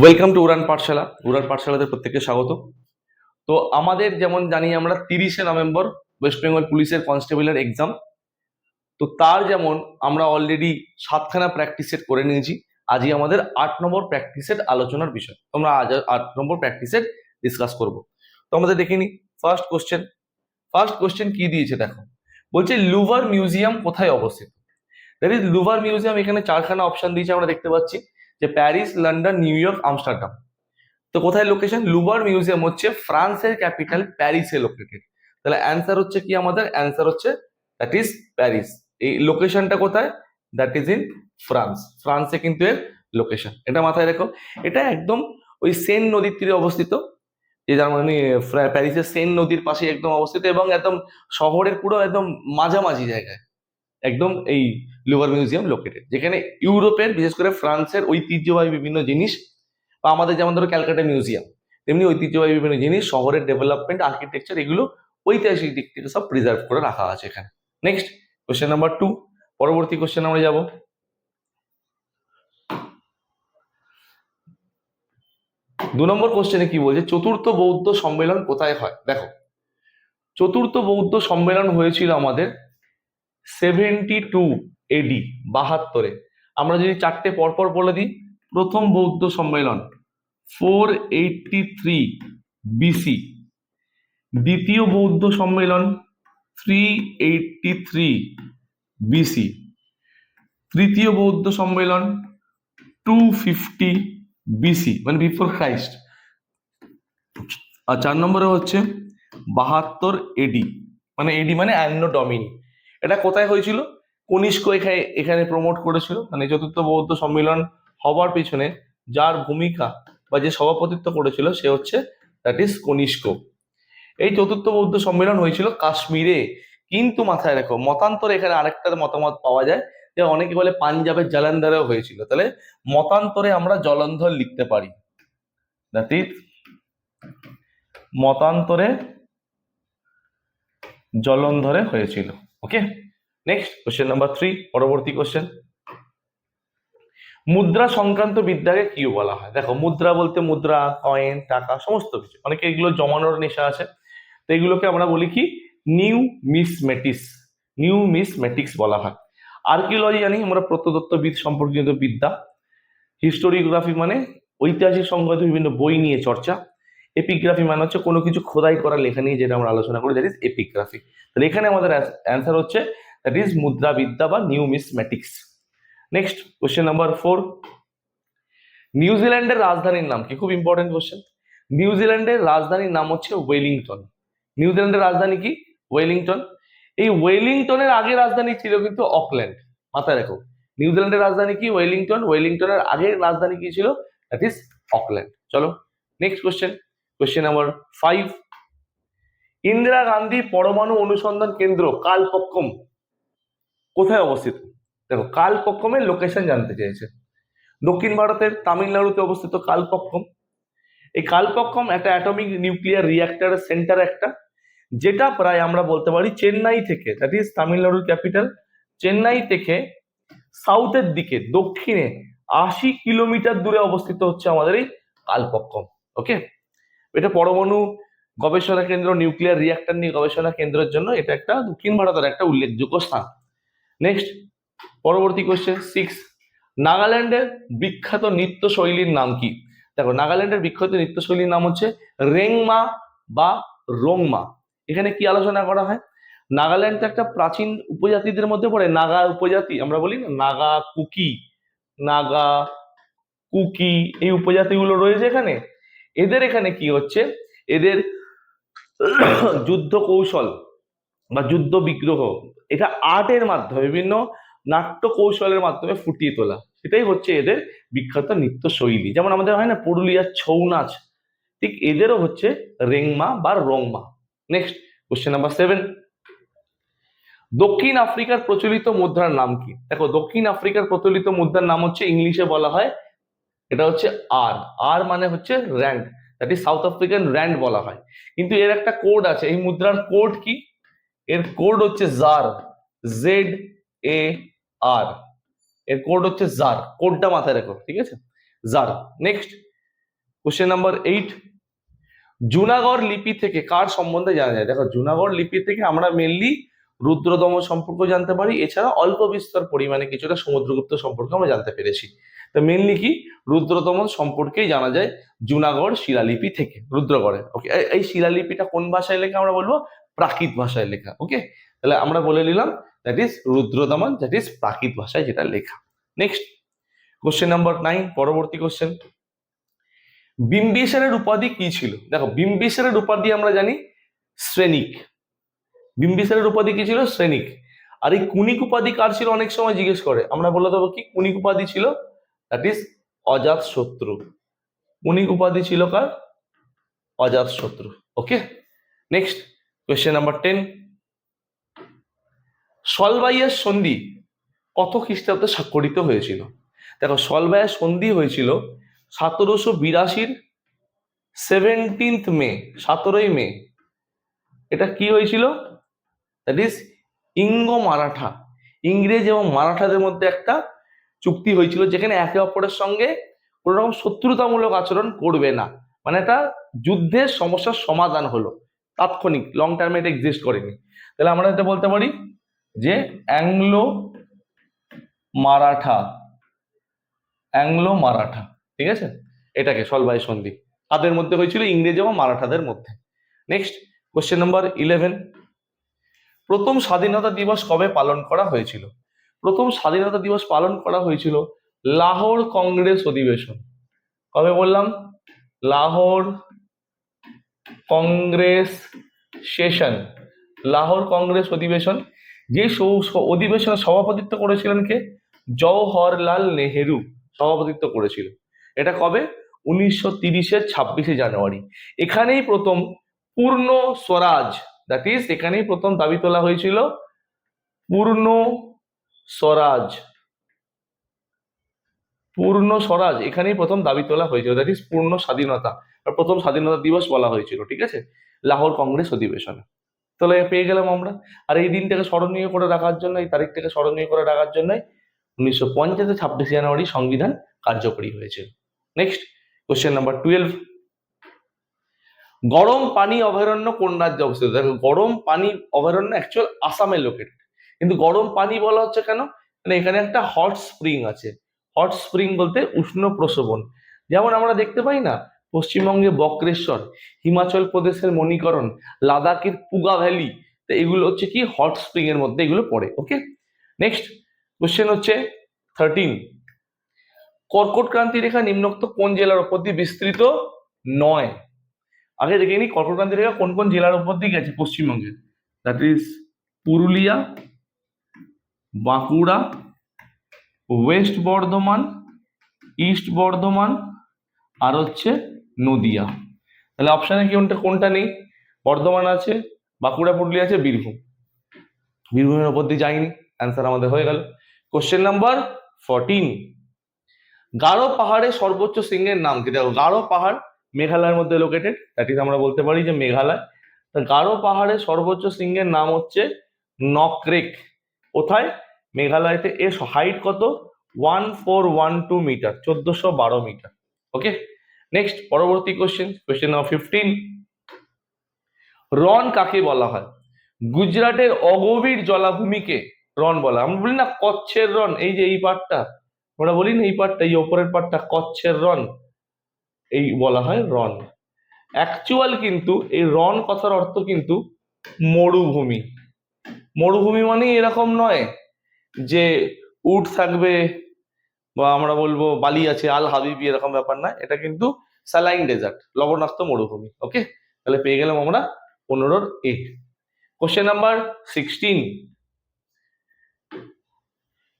Welcome to উড়ান পাঠশালা উড়ান পাঠশালাতে প্রত্যেককে স্বাগত। তো আমাদের যেমন জানি আমরা তিরিশে নভেম্বর ওয়েস্ট বেঙ্গল পুলিশের কনস্টেবলের এক্সাম তো তার যেমন আমরা অলরেডি সাতখানা প্র্যাকটিস সেট করে নিয়েছি। আজই আমাদের আট নম্বর প্র্যাকটিস সেট আলোচনার বিষয়। আমরা আজ আট নম্বর প্র্যাকটিস সেট ডিসকাস করব। তো আমাদের দেখে নিই ফার্স্ট কোশ্চেন ফার্স্ট কোশ্চেন কি দিয়েছে দেখো? বলছে, লুভার মিউজিয়াম কোথায় অবস্থিত? দ্যাট ইজ লুভার মিউজিয়াম এখানে চারখানা অপশন দিয়েছে, আমরা দেখতে পাচ্ছি। যে Paris, London, New York, Amsterdam. তো কোথায় লোকেশন লুবার মিউজিয়াম হচ্ছে ফ্রান্সের ক্যাপিটাল প্যারিসে লোকেটেড তাহলে অ্যান্সার হচ্ছে কি আমাদের? অ্যান্সার হচ্ছে দ্যাট ইজ প্যারিস। এই লোকেশনটা কোথায়? দ্যাট ইজ ইন ফ্রান্স ফ্রান্সে কিন্তু এর লোকেশন এটা মাথায় রেখো। এটা একদম ওই সেন নদীর তীরে অবস্থিত, যে যার মানে প্যারিসের সেন নদীর পাশে একদম অবস্থিত এবং একদম শহরের পুরো একদম মাঝামাঝি জায়গায়। একদম এই লুভার মিউজিয়াম লোকেটেড যেখানে ইউরোপের, বিশেষ করে ফ্রান্সের ঐতিহ্যবাহী বিভিন্ন জিনিস বা আমাদের যেমন ধরো ক্যালকাটা মিউজিয়াম, তেমনি ঐতিহ্যবাহী বিভিন্ন জিনিস, শহরের ডেভেলপমেন্ট আর্কিটেকচার এগুলো ঐতিহাসিক দিক থেকে সব প্রিজার্ভ করে রাখা আছে এখানে। নেক্সট কোশ্চেন নাম্বার টু পরবর্তী কোশ্চেন আমরা যাব। দু নম্বর কোশ্চেনে কি বলছে, চতুর্থ বৌদ্ধ সম্মেলন কোথায় হয়? দেখো, চতুর্থ বৌদ্ধ সম্মেলন হয়েছিল আমাদের সেভেন্টি টু এডি বাহাত্তরে। আমরা যদি চারটে পরপর বলে দিই, প্রথম বৌদ্ধ সম্মেলন ফোর এইটটি থ্রি বিসি দ্বিতীয় বৌদ্ধ সম্মেলন থ্রি এইটটি থ্রি বিসি তৃতীয় বৌদ্ধ সম্মেলন টু ফিফটি বিসি মানে বিফোর ক্রাইস্ট আর চার নম্বরে হচ্ছে বাহাত্তর এডি মানে এডি মানে অ্যান্নো ডমিনি এটা কোথায় হয়েছিল? কনিষ্ক এখানে এখানে প্রমোট করেছিল। মানে চতুর্থ বৌদ্ধ সম্মেলন হবার পিছনে যার ভূমিকা বা যে সভাপতিত্ব করেছিল সে হচ্ছে দ্যাট ইজ কনিষ্ক। এই চতুর্থ বৌদ্ধ সম্মেলন হয়েছিল কাশ্মীরে। কিন্তু মাথায় রাখো, মতান্তরে এখানে আরেকটা মতামত পাওয়া যায় যে অনেকে বলে পাঞ্জাবের জালান্ধরেও হয়েছিল। তাহলে মতান্তরে আমরা জলন্ধর লিখতে পারি। দ্যাট ইজ মতান্তরে জলন্ধরে হয়েছিল। Okay next question number three পরবর্তী কোশ্চেন মুদ্রা সংক্রান্ত বিদ্যাকে কি বলা হয়? দেখো, মুদ্রা বলতে মুদ্রা কয়েন টাকা, সমস্ত কিছু। অনেকে এগুলো জমানোর নেশা আছে। তো এগুলোকে আমরা বলি কি? নিউ মিসমেটিস নিউ মিসমেটিক্স বলা হয়। আর্কিওলজি জানি, আমরা প্রত্নতত্ত্ববিদ সম্পর্কিত বিদ্যা। হিস্টোরিওগ্রাফি মানে ঐতিহাসিক সংক্রান্ত বিভিন্ন বই নিয়ে চর্চা। এপিগ্রাফি মানে হচ্ছে কোনো কিছু খোদাই করা লেখা নিয়ে যেটা আমরা আলোচনা করি দ্যাট ইজ এপিগ্রাফি তাহলে এখানে আমাদের অ্যান্সার হচ্ছে দ্যাট ইজ মুদ্রাবিদ্যা বা numismatics next question number four নিউজিল্যান্ডের রাজধানীর নাম কি? খুব ইম্পর্টেন্ট কোশ্চেন নিউজিল্যান্ডের রাজধানীর নাম হচ্ছে ওয়েলিংটন নিউজিল্যান্ডের রাজধানী কি? ওয়েলিংটন এই ওয়েলিংটনের আগে রাজধানী ছিল কিন্তু অকল্যান্ড মাথায় রাখো। নিউজিল্যান্ডের রাজধানী কি? ওয়েলিংটন ওয়েলিংটনের আগে রাজধানী কি ছিল? দ্যাট ইজ অকল্যান্ড চলো next question question number five Indira Gandhi পরমাণু অনুসন্ধান কেন্দ্র কালপক্কম কোথায় অবস্থিত? দেখো কালপক্কমের লোকেশন জানতে চেয়েছে। দক্ষিণ ভারতের তামিলনাড়ুতে অবস্থিত কালপক্কম এই কালপক্কম একটা অ্যাটমিক নিউক্লিয়ার রিয়াক্টরের সেন্টার একটা, যেটা প্রায় আমরা বলতে পারি চেন্নাই থেকে দ্যাট ইজ তামিলনাড়ুর ক্যাপিটাল চেন্নাই থেকে সাউথের দিকে, দক্ষিণে আশি কিলোমিটার দূরে অবস্থিত হচ্ছে আমাদের এই কালপক্কম ওকে এটা পরমাণু গবেষণা কেন্দ্র নিউক্লিয়ার রিয়াক্টর নিয়ে গবেষণা কেন্দ্রের জন্য এটা একটা দক্ষিণ ভারতের একটা উল্লেখযোগ্য স্থান। নেক্সট পরবর্তী কোশ্চেন সিক্স নাগাল্যান্ডের বিখ্যাত নৃত্যশৈলীর নাম কি? দেখো, নাগাল্যান্ডের বিখ্যাত নৃত্যশৈলীর নাম হচ্ছে রেংমা বা রোংমা। এখানে কি আলোচনা করা হয়? নাগাল্যান্ড তো একটা প্রাচীন উপজাতিদের মধ্যে পড়ে। নাগা উপজাতি, আমরা বলি না, নাগা কুকি নাগা কুকি, এই উপজাতিগুলো রয়েছে এখানে। এদের এখানে কি হচ্ছে? এদের যুদ্ধ কৌশল বা যুদ্ধ বিগ্রহ, এটা আর্টের মাধ্যমে, বিভিন্ন নাট্য কৌশলের মাধ্যমে ফুটিয়ে তোলা। সেটাই হচ্ছে এদের বিখ্যাত নৃত্য শৈলী। যেমন আমাদের হয় না পুরুলিয়ার ছৌ নাচ, ঠিক এদেরও হচ্ছে রেংমা বা Rongma. Next question number seven দক্ষিণ আফ্রিকার প্রচলিত মুদ্রার নাম কি? দেখো, দক্ষিণ আফ্রিকার প্রচলিত মুদ্রার নাম হচ্ছে ইংলিশে বলা হয়, এটা হচ্ছে আর আর মানে হচ্ছে rand that is South African rand বলা হয়। কিন্তু এর একটা কোড আছে, এই মুদ্রার কোড কি? এর কোড হচ্ছে জার জেড এ আর এর কোড হচ্ছে জার কোডটা মাথায় রেখো, ঠিক আছে? Jar next question number eight Junagadh লিপি থেকে কার সম্বন্ধে জানা যায়? দেখো, জুনাগড় লিপি থেকে আমরা মেনলি রুদ্রদম সম্পর্ক জানতে পারি এছাড়া অল্প বিস্তর পরিমাণে কিছুটা সমুদ্রগুপ্ত সম্পর্কে আমরা জানতে পেরেছি। তো মেনলি কি? রুদ্রদমন সম্পর্কেই জানা যায় জুনাগড় শিলালিপি থেকে, রুদ্রগড়ে ওকে এই শিলালিপিটা কোন ভাষায় লেখা আমরা বলব? প্রাকৃত ভাষায় লেখা ওকে তাহলে আমরা বলে নিলাম that is Rudradaman that is Prakrit ভাষায় যেটা লেখা। নেক্সট কোশ্চেন নাম্বার নাইন পরবর্তী কোশ্চেন বিম্বিসারের উপাধি কি ছিল? দেখো বিম্বিসারের উপাধি আমরা জানি শ্রেণিক। বিম্বিসারের উপাধি কি ছিল? শ্রেণিক। আর এই কুনিক উপাধি কার ছিল? অনেক সময় জিজ্ঞেস করে। আমরা বলে দেবো কি? কুনিক উপাধি ছিল দ্যাট ইজ অজাত শত্রু। কুনিক উপাধি ছিল কার? Ajatashatru. Okay next question number ten সলবাইয়ের সন্ধি কত খ্রিস্টাব্দে স্বাক্ষরিত হয়েছিল? দেখো সলবাইয়ের সন্ধি হয়েছিল সতেরোশো বিরাশির সেভেন্টিন্থ মে, সতেরোই মে। এটা কি হয়েছিল? দ্যাট ইজ ইঙ্গ মারাঠা। ইংরেজ এবং মারাঠাদের মধ্যে একটা চুক্তি হয়েছিল যেখানে একে অপরের সঙ্গে কোনো রকম শত্রুতামূলক আচরণ করবে না। মানে একটা যুদ্ধের সমস্যার সমাধান হলো। তাৎক্ষণিক লং টার্মে এটা এক্সিস্ট করেনি। তাহলে আমরা এটা বলতে পারি যে অ্যাংলো মারাঠা অ্যাংলো মারাঠা, ঠিক আছে? এটাকে সলবাই সন্ধি। তাদের মধ্যে হয়েছিল ইংরেজ এবং মারাঠাদের মধ্যে। নেক্সট কোশ্চেন নাম্বার ইলেভেন প্রথম স্বাধীনতা দিবস কবে পালন করা হয়েছিল? প্রথম স্বাধীনতা দিবস পালন করা হয়েছিল লাহোর কংগ্রেস অধিবেশন। কবে বললাম? লাহোর কংগ্রেস সেশন। লাহোর কংগ্রেস অধিবেশন। যে অধিবেশনে সভাপতিত্ব করেছিলেন কে? জওহরলাল নেহেরু সভাপতিত্ব করেছিল। এটা কবে? উনিশশো তিরিশের ছাব্বিশে জানুয়ারি। এখানেই প্রথম পূর্ণ স্বরাজ দ্যাট ইজ এখানেই প্রথম দাবি তোলা হয়েছিল পূর্ণ স্বরাজ। পূর্ণ স্বরাজ, এখানেই প্রথম দাবি তোলা হয়েছিল দ্যাট ইজ পূর্ণ স্বাধীনতা বা প্রথম স্বাধীনতা দিবস বলা হয়েছিল, ঠিক আছে? লাহোর কংগ্রেস অধিবেশনে। তাহলে পেয়ে গেলাম আমরা। আর এই দিনটাকে স্মরণীয় করে রাখার জন্য এই তারিখটাকে স্মরণীয় করে রাখার জন্যই উনিশশো পঞ্চাশে ছাব্বিশে জানুয়ারি সংবিধান কার্যকরী হয়েছিল। নেক্সট কোশ্চেন নাম্বার টুয়েলভ গরম পানি অভয়ারণ্য কোন রাজ্যে অবস্থিত? দেখো, গরম পানি অভয়ারণ্য অ্যাকচুয়াল আসামে লোকেটেড কিন্তু গরম পানি বলা হচ্ছে কেন? মানে এখানে একটা হট স্প্রিং আছে। হট স্প্রিং বলতে উষ্ণ প্রসবন যেমন আমরা দেখতে পাই না, পশ্চিমবঙ্গে বক্রেশ্বর, হিমাচল প্রদেশের মণিকরণ, লাদাখের পুগা ভ্যালি, তো এগুলো হচ্ছে কি হট স্প্রিং এর মধ্যে এগুলো পড়ে ওকে নেক্সট কোশ্চেন হচ্ছে থার্টিন কর্কট ক্রান্তি রেখা নিম্নোক্ত কোন জেলার উপর দিয়ে বিস্তৃত? নয়। আগে দেখে নিই কর্কট ক্রান্তি রেখা কোন কোন জেলার উপর দিয়ে গেছে পশ্চিমবঙ্গের that is Purulia Bankura, west Bardhaman, east Bardhaman, আর হচ্ছে নদিয়া। তাহলে অপশানে কি কোনটা নেই? বর্ধমান আছে, বাঁকুড়া, পুরুলিয়া আছে, বীরভূম। বীরভূমের ওপর দিয়ে যায়নি অ্যান্সার আমাদের হয়ে গেল। কোশ্চেন নাম্বার ফোরটিন গারো পাহাড়ের সর্বোচ্চ সিংহের নাম কি? দেখো, গারো পাহাড় মেঘালয়ের মধ্যে লোকেটেড দ্যাট ইজ আমরা বলতে পারি যে মেঘালয়। তা গারো পাহাড়ের সর্বোচ্চ সিংহের নাম হচ্ছে নকরেক। কোথায়? মেঘালয়তে এর হাইট কত? One four one two metre চোদ্দশো বারো মিটার ওকে নেক্সট পরবর্তী question question number fifteen Rann কাকে বলা হয়? গুজরাটের অগভীর জলাভূমিকে রন বলা। আমরা বলি না কচ্ছের রন এই যে এই পার্টটা আমরা বলি না এই পার্টটা এই ওপরের পার্টটা কচ্ছের রন এই বলা হয় রন অ্যাকচুয়াল কিন্তু এই রন কথার অর্থ কিন্তু মরুভূমি। মরুভূমি মানেই এরকম নয় যে উট থাকবে বা আমরা বলব বালি আছে, আল হাবিবি এরকম ব্যাপার না। এটা কিন্তু স্যালাইন ডেজার্ট, লবণাক্ত মরুভূমি, ওকে? তাহলে পেয়ে গেলাম আমরা পনেরোর eight question number sixteen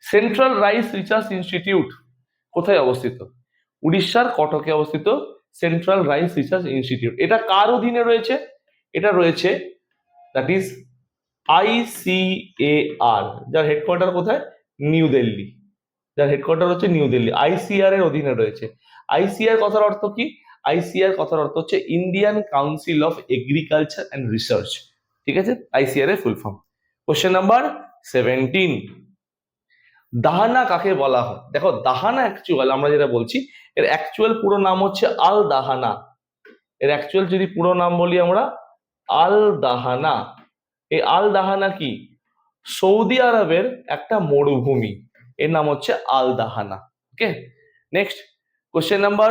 central rice research institute কোথায় অবস্থিত? উড়িষ্যার কটকে অবস্থিত সেন্ট্রাল রাইস রিসার্চ ইনস্টিটিউট এটা কার অধীনে রয়েছে? এটা রয়েছে দ্যাট ইজ আইসিএআর যার হেডকোয়ার্টার কোথায়? নিউ দিল্লি। যার হেডকোয়ার্টার হচ্ছে নিউ দিল্লি। আইসিআর এর অধীনে রয়েছে। আইসিআর কথার অর্থ কি? আইসিআর কথার অর্থ হচ্ছে Indian council of agriculture and research ঠিক আছে? আইসিআর এর full form question number seventeen Dahana কাকে বলা হয়? দেখো, দাহানা অ্যাকচুয়াল আমরা যেটা বলছি, এর অ্যাকচুয়াল পুরো নাম হচ্ছে আল দাহানা এর অ্যাকচুয়াল যদি পুরো নাম বলি আমরা আল দাহানা এই আল দাহানা কি? সৌদি আরবের একটা মরুভূমি। এর নাম হচ্ছে Al Dahana okay next question number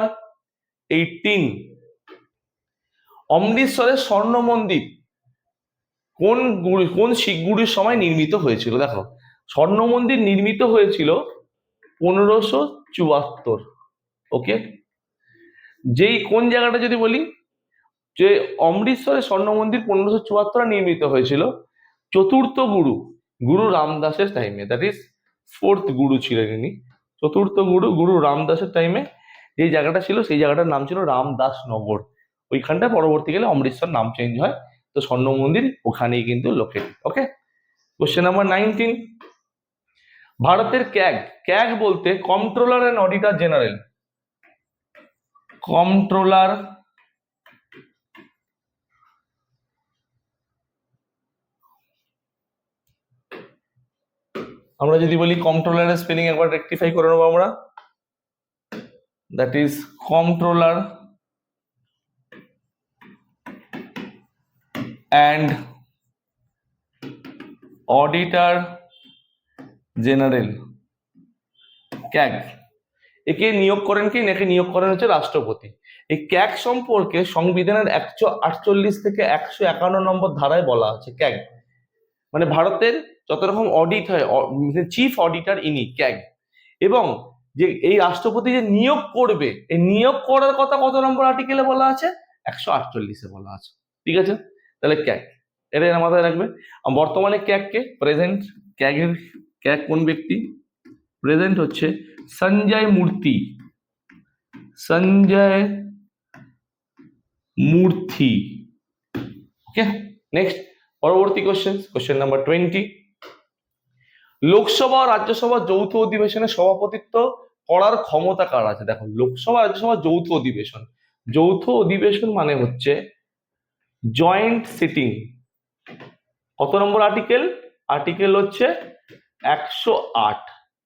eighteen অমৃতসরের স্বর্ণ মন্দির কোন গুরু কোন শিখ গুরুর সময় নির্মিত হয়েছিল? দেখো, স্বর্ণ মন্দির নির্মিত হয়েছিল পনেরোশো চুয়াত্তর। ওকে যেই কোন জায়গাটা যদি বলি? যে অমৃতসরের স্বর্ণ মন্দির পনেরোশো চুয়াত্তরে নির্মিত হয়েছিল, চতুর্থ গুরু গুরু রামদাসের টাইমে দ্যাট ইজ ফোর্থ গুরু ছিলেন ইনি চতুর্থ গুরু গুরু রামদাসের টাইমে যে জায়গাটা ছিল, সেই জায়গাটার নাম ছিল রামদাস নগর ওইখানটা পরবর্তীকালে অমৃতসর নাম চেঞ্জ হয়, তো স্বর্ণ মন্দির ওখানেই কিন্তু locate okay question number nineteen ভারতের ক্যাগ ক্যাগ বলতে controller and auditor general controller আমরা যদি বলি কন্ট্রোলারের স্পেলিং একবার রেকটিফাই করে নেব আমরা। That is controller and auditor general CAG একে নিয়োগ করেন কি? একে নিয়োগ করেন হচ্ছে রাষ্ট্রপতি। এই ক্যাগ সম্পর্কে সংবিধানের একশো আটচল্লিশ থেকে একশো একান্ন নম্বর ধারায় বলা আছে। ক্যাগ মানে ভারতের যত রকম অডিট হয় চিফ অডিটর ইনি ক্যাগ এবং যে এই রাষ্ট্রপতি যে নিয়োগ করবে, এই নিয়োগ করার কথা কত নম্বর আর্টিকেলে বলা আছে? একশো আটচল্লিশে বলা আছে। ঠিক আছে? তাহলে ক্যাগ এটা মাথায় রাখবে। বর্তমানে ক্যাগকে প্রেজেন্ট ক্যাগের ক্যাগ কোন ব্যক্তি? প্রেজেন্ট হচ্ছে সঞ্জয় মূর্তি। সঞ্জয় মূর্তি। ওকে নেক্সট পরবর্তী question question number twenty Lok Sabha Rajya Sabha যৌথ অধিবেশনে সভাপতিত্ব করার ক্ষমতা কার আছে? দেখো, লোকসভা রাজ্যসভা যৌথ অধিবেশন। যৌথ অধিবেশন মানে হচ্ছে জয়েন্ট সিটিং কত নম্বর আর্টিকেল আর্টিকেল হচ্ছে একশো আট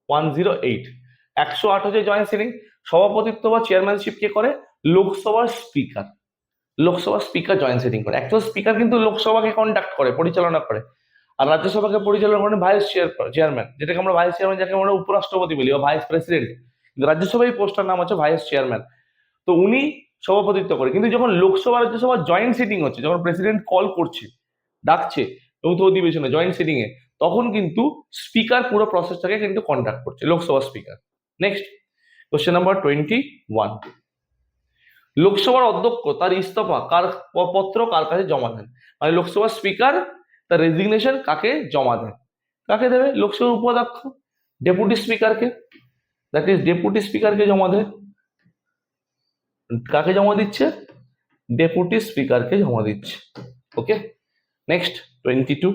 ওয়ান জিরো এইট একশো আট হচ্ছে জয়েন্ট সিটিং সভাপতিত্ব বা চেয়ারম্যানশিপ কে করে? লোকসভার স্পিকার লোকসভার স্পিকার জয়েন্ট সিটিং করে। অ্যাকচুয়াল স্পিকার কিন্তু লোকসভাকে কন্ডাক্ট করে, পরিচালনা করে। আর রাজ্যসভাকে পরিচালনা করেন ভাইস চেয়ার চেয়ারম্যান, যেটাকে আমরা ভাইস চেয়ারম্যান, যাকে আমরা উপরাষ্ট্রপতি বলি বা ভাইস প্রেসিডেন্ট। কিন্তু রাজ্যসভায় পোস্টার নাম হচ্ছে ভাইস চেয়ারম্যান। তো উনি সভাপতিত্ব করে, কিন্তু যখন লোকসভা, রাজ্যসভা জয়েন্ট সিটিং হচ্ছে, যখন প্রেসিডেন্ট কল করছে, ডাকছে যৌথ অধিবেশনে জয়েন্ট সিটিং এ, তখন কিন্তু স্পিকার পুরো প্রসেসটাকে কিন্তু কন্ডাক্ট করছে, Lok Sabha speaker. Next question number twenty one লোকসভার অধ্যক্ষ তার ইস্তফা কার পত্র কার কাছে জমা দেন? মানে লোকসভার স্পিকার তার রেজিগনেশন কাকে জমা দেয়? কাকে দেবে? লোকসভার উপাধ্যক্ষ ডেপুটি স্পিকারকে দ্যাট ইজ ডেপুটি স্পিকারকে জমা দেয়। কাকে জমা দিচ্ছে? ডেপুটি স্পিকারকে জমা দিচ্ছে। ওকে নেক্সট টোয়েন্টি টু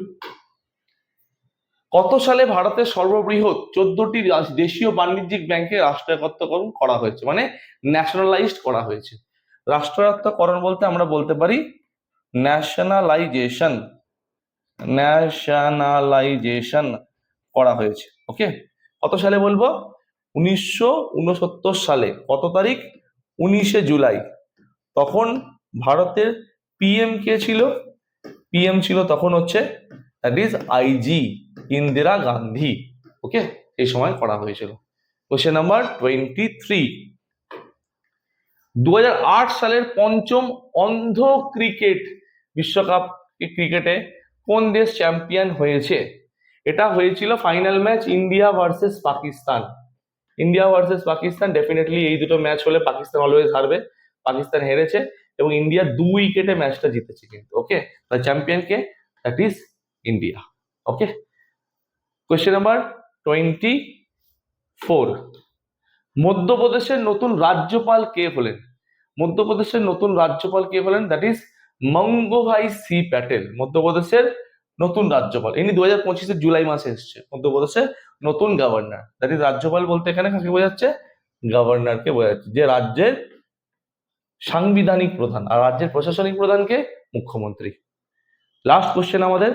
কত সালে ভারতের সর্ববৃহৎ চোদ্দটি দেশীয় বাণিজ্যিক ব্যাংকে রাষ্ট্রায়ত্তকরণ করা হয়েছে মানে ন্যাশনালাইজড করা হয়েছে। রাষ্ট্রায়ত্তকরণ বলতে আমরা বলতে পারি ন্যাশনালাইজেশন ন্যাশনালাইজেশন করা হয়েছে ওকে কত সালে বলব? উনিশশো উনসত্তর সালে, কত তারিখ? উনিশে জুলাই। তখন ভারতের পিএম কে ছিল? পিএম ছিল তখন হচ্ছে that is IG Indira Gandhi okay এই সময় করা হয়েছিল। কোশ্চেন নাম্বার টোয়েন্টি থ্রি দু হাজার আট সালের পঞ্চম অন্ধ ক্রিকেট, বিশ্বকাপ ক্রিকেটে কোন দেশ চ্যাম্পিয়ন হয়েছে? এটা হয়েছিল final match India versus Pakistan. India versus Pakistan definitely এই দুটো ম্যাচ হলে পাকিস্তান অলওয়েজ হারবে। পাকিস্তান হেরেছে এবং ইন্ডিয়া দু উইকেটে ম্যাচটা জিতেছে কিন্তু okay champion K? That is India okay question number twenty four মধ্যপ্রদেশের নতুন রাজ্যপাল কে হলেন? মধ্যপ্রদেশের নতুন রাজ্যপাল কে হলেন? That is Mangubhai C Patel, মধ্যপ্রদেশের নতুন রাজ্যপাল। ইনি দু হাজার পঁচিশের জুলাই মাসে এসছে, মধ্যপ্রদেশের নতুন গভর্নর দ্যাট ইজ রাজ্যপাল বলতে এখানে কাকে বোঝাচ্ছে? গভর্নরকে বোঝাচ্ছে, যে রাজ্যের সাংবিধানিক প্রধান আর রাজ্যের প্রশাসনিক প্রধানকে মুখ্যমন্ত্রী। লাস্ট কোশ্চেন আমাদের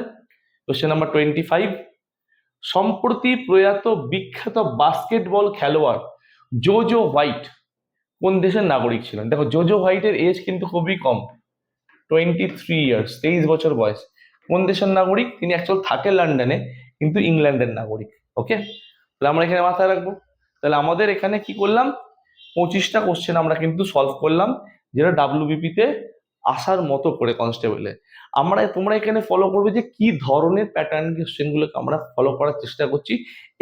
কোশ্চেন নাম্বার টোয়েন্টি ফাইভ সম্প্রতি প্রয়াত বিখ্যাত বাস্কেটবল খেলোয়াড় জোজো হোয়াইট কোন দেশের নাগরিক ছিলেন? দেখো জোজো হোয়াইটের এজ কিন্তু খুবই কম। টোয়েন্টি থ্রি ইয়ার্স তেইশ বছর বয়স। কোন দেশের নাগরিক? তিনি অ্যাকচুয়াল থাকে লন্ডনে, কিন্তু ইংল্যান্ডের নাগরিক ওকে তাহলে আমরা এখানে মাথায় রাখব। তাহলে আমাদের এখানে কি করলাম? পঁচিশটা কোশ্চেন আমরা কিন্তু সলভ করলাম, যেটা ডাব্লিউবিপিতে আসার মতো করে কনস্টেবলে আমরা, তোমরা এখানে ফলো করবে যে কি ধরনের প্যাটার্ন কোশ্চেনগুলোকে আমরা ফলো করার চেষ্টা করছি।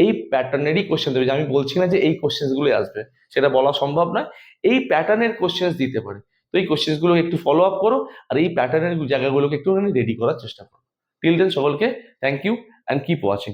এই প্যাটার্নেরই কোশ্চেন দেবে। যে আমি বলছি না যে এই কোশ্চেনগুলো আসবে, সেটা বলা সম্ভব নয়। এই প্যাটার্নের কোশ্চেন দিতে পারে। তো এই কোশ্চেনগুলো একটু ফলো আপ করো আর এই প্যাটার্নের জায়গাগুলোকে একটুখানি রেডি করার চেষ্টা করো। টিল দেন সকলকে thank you and keep watching